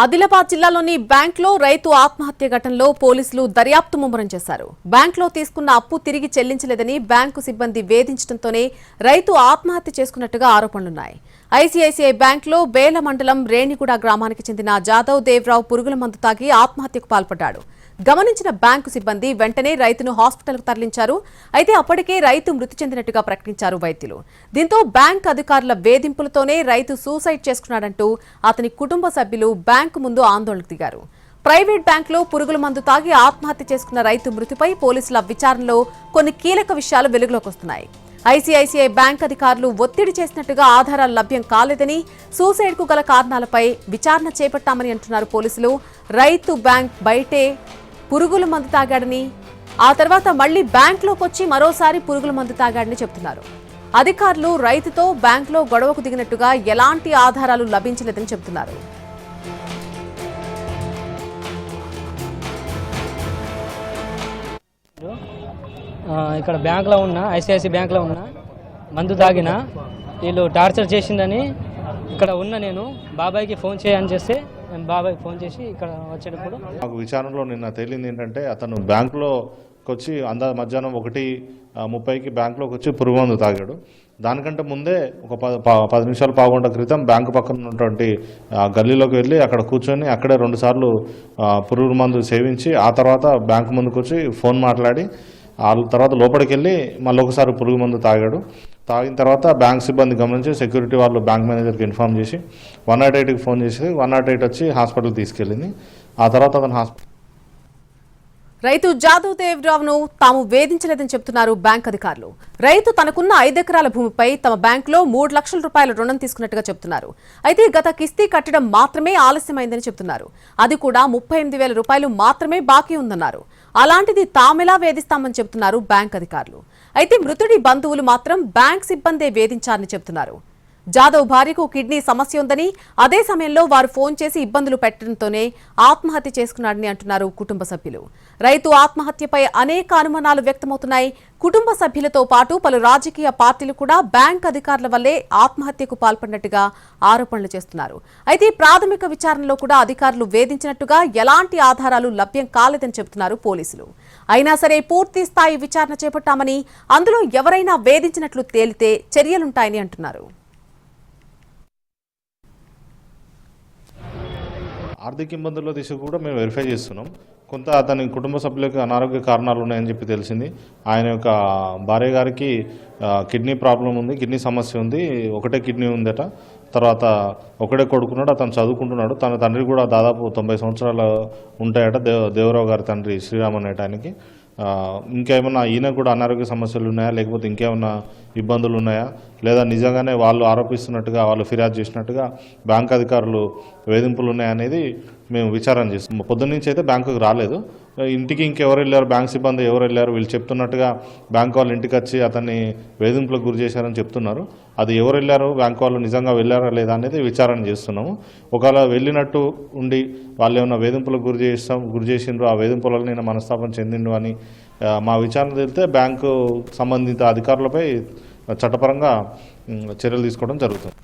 ఆదిలాబాద్ జిల్లాలోని బ్యాంక్లో రైతు ఆత్మహత్య ఘటనలో పోలీసులు దర్యాప్తు ముమ్మరం చేశారు. బ్యాంక్లో తీసుకున్న అప్పు తిరిగి చెల్లించలేదని బ్యాంకు సిబ్బంది వేధించడంతోనే రైతు ఆత్మహత్య చేసుకున్నట్టుగా ఆరోపణలున్నాయి. ఐసీఐసీఐ బ్యాంక్లో బేల మండలం రేణిగూడ గ్రామానికి చెందిన జాదవ్ దేవ్రావు పురుగుల మందు తాగి ఆత్మహత్యకు పాల్పడ్డాడు. గమనించిన బ్యాంకు సిబ్బంది వెంటనే రైతును హాస్పిటల్కు తరలించారు. అయితే అప్పటికే రైతు మృతి చెందినట్టుగా ప్రకటించారు వైద్యులు. దీంతో బ్యాంక్ అధికారుల వేధింపులతోనే రైతు సూసైడ్ చేసుకున్నాడంటూ అతని కుటుంబ సభ్యులు బ్యాంకు ముందు ఆందోళనకు దిగారు. ప్రైవేట్ బ్యాంకులో పురుగుల మందు తాగి ఆత్మహత్య చేసుకున్న రైతు మృతిపై పోలీసుల విచారణలో కొన్ని కీలక విషయాలు వెలుగులోకి వస్తున్నాయి. ఐసీఐసీఐ బ్యాంక్ అధికారులు ఒత్తిడి చేసినట్టుగా ఆధారాలు లభ్యం కాలేదని సూసైడ్కు గల కారణాలపై విచారణ చేపట్టామని అంటున్నారు పోలీసులు. రైతు బ్యాంక్ బయటే పురుగుల మందు తాగాడని ఆ తర్వాత మళ్ళీ బ్యాంకులోకి వచ్చి మరోసారి పురుగుల మందు తాగాడని చెబుతున్నారు అధికారులు రైతుతో బ్యాంకులో గొడవకు దిగినట్టుగా ఎలాంటి ఆధారాలు లభించలేదని చెబుతున్నారు ఇక్కడ బ్యాంక్లో ఉన్న ఐసిఐసి బ్యాంక్లో ఉన్న మందు తాగిన వీళ్ళు టార్చర్ చేసిందని ఇక్కడ ఉన్న నేను బాబాయ్కి ఫోన్ చేయని చేస్తే బాబాయ్ ఫోన్ చేసి ఇక్కడ వచ్చేటప్పుడు. నాకు విచారణలో నిన్న తేలింది ఏంటంటే అతను బ్యాంకులోకి వచ్చి అందా మధ్యాహ్నం ఒకటి ముప్పైకి బ్యాంకులోకి వచ్చి పురుగు మందు తాగాడు. దానికంటే ముందే ఒక ప పది నిమిషాలు పావుగంట క్రితం బ్యాంకు పక్కన ఉన్నటువంటి గల్లీలోకి వెళ్ళి అక్కడ కూర్చొని అక్కడే రెండుసార్లు పురుగు మందు సేవించి ఆ తర్వాత బ్యాంకు ముందుకు వచ్చి ఫోన్ మాట్లాడి ఆ తర్వాత లోపలికి వెళ్ళి మళ్ళీ ఒకసారి పురుగు మందు తాగాడు. తాగిన తర్వాత బ్యాంక్ సిబ్బంది గమనించి సెక్యూరిటీ వాళ్ళు బ్యాంక్ మేనేజర్కి ఇన్ఫార్మ్ చేసి వన్ నాట్ ఎయిట్కి ఫోన్ చేసి వన్ నాట్ ఎయిట్ వచ్చి హాస్పిటల్కి తీసుకెళ్ళింది. ఆ తర్వాత అతను హాస్పిటల్ రైతు జాదవ్ దేవ్రావును తాము వేధించలేదని చెబుతున్నారు బ్యాంక్ అధికారులు. రైతు తనకున్న ఐదెకరాల భూమిపై తమ బ్యాంకులో మూడు లక్షల రూపాయల రుణం తీసుకున్నట్టుగా చెబుతున్నారు అయితే గత కిస్తీ కట్టడం మాత్రమే ఆలస్యమైందని చెబుతున్నారు అది కూడా ముప్పై ఎనిమిది వేల రూపాయలు మాత్రమే బాకీ ఉందన్నారు. అలాంటిది తామెలా వేధిస్తామని చెబుతున్నారు బ్యాంక్ అధికారులు. అయితే మృతుడి బంధువులు మాత్రం బ్యాంక్ సిబ్బందే వేధించారని చెబుతున్నారు జాదవ్ భార్యకు కిడ్నీ సమస్య ఉందని అదే సమయంలో వారు ఫోన్ చేసి ఇబ్బందులు పెట్టడంతోనే ఆత్మహత్య చేసుకున్నాడని అంటున్నారు కుటుంబ సభ్యులు. రైతు ఆత్మహత్యపై అనేక అనుమానాలు వ్యక్తమవుతున్నాయి. కుటుంబ సభ్యులతో పాటు పలు రాజకీయ పార్టీలు కూడా బ్యాంక్ అధికారుల వల్లే ఆత్మహత్యకు పాల్పడినట్టుగా ఆరోపణలు చేస్తున్నారు. అయితే ప్రాథమిక విచారణలో కూడా అధికారులు వేధించినట్టుగా ఎలాంటి ఆధారాలు లభ్యం కాలేదని చెబుతున్నారు పోలీసులు. అయినా సరే పూర్తి స్థాయి విచారణ చేపట్టామని అందులో ఎవరైనా వేధించినట్లు తేలితే చర్యలుంటాయని అంటున్నారు. ఆర్థిక ఇబ్బందుల్లో తీసుకు కూడా మేము వెరిఫై చేస్తున్నాం. కొంత అతని కుటుంబ సభ్యులకు అనారోగ్య కారణాలు ఉన్నాయని చెప్పి తెలిసింది. ఆయన యొక్క భార్య గారికి కిడ్నీ ప్రాబ్లం ఉంది కిడ్నీ సమస్య ఉంది. ఒకటే కిడ్నీ ఉందట. తర్వాత ఒకటే కొడుకున్నాడు అతను చదువుకుంటున్నాడు. తన తండ్రి కూడా దాదాపు తొంభై సంవత్సరాలు ఉంటాయట దేవ దేవరావు గారి తండ్రి శ్రీరామ్ అనేటానికి. ఆ, ఈయన కూడా అనారోగ్య సమస్యలు ఉన్నాయా? లేకపోతే ఇంకేమైనా ఇబ్బందులు ఉన్నాయా? లేదా నిజంగానే వాళ్ళు ఆరోపిస్తున్నట్టుగా వాళ్ళు ఫిర్యాదు చేసినట్టుగా బ్యాంక్ అధికారులు వేధింపులు ఉన్నాయనేది మేము విచారణ చేస్తాం పొద్దున్న నుంచి అయితే బ్యాంకుకి రాలేదు. ఇంటికి ఇంకెవరు వెళ్ళారు? బ్యాంక్ సిబ్బంది ఎవరు వెళ్ళారు? వీళ్ళు చెప్తున్నట్టుగా బ్యాంక్ వాళ్ళు ఇంటికి వచ్చి అతన్ని వేధింపులకు గురి చేశారని చెప్తున్నారు. అది ఎవరు వెళ్ళారు? బ్యాంక్ వాళ్ళు నిజంగా వెళ్ళారా లేదా అనేది విచారణ చేస్తున్నాము. ఒకవేళ వెళ్ళినట్టు ఉండి వాళ్ళు ఏమైనా వేధింపులకు గురి చేస్తాం గురి చేసిండ్రు ఆ వేధింపులని నేను మనస్తాపం చెందిండు అని మా విచారణ తెలితే బ్యాంకు సంబంధిత అధికారులపై చట్టపరంగా చర్యలు తీసుకోవడం జరుగుతుంది.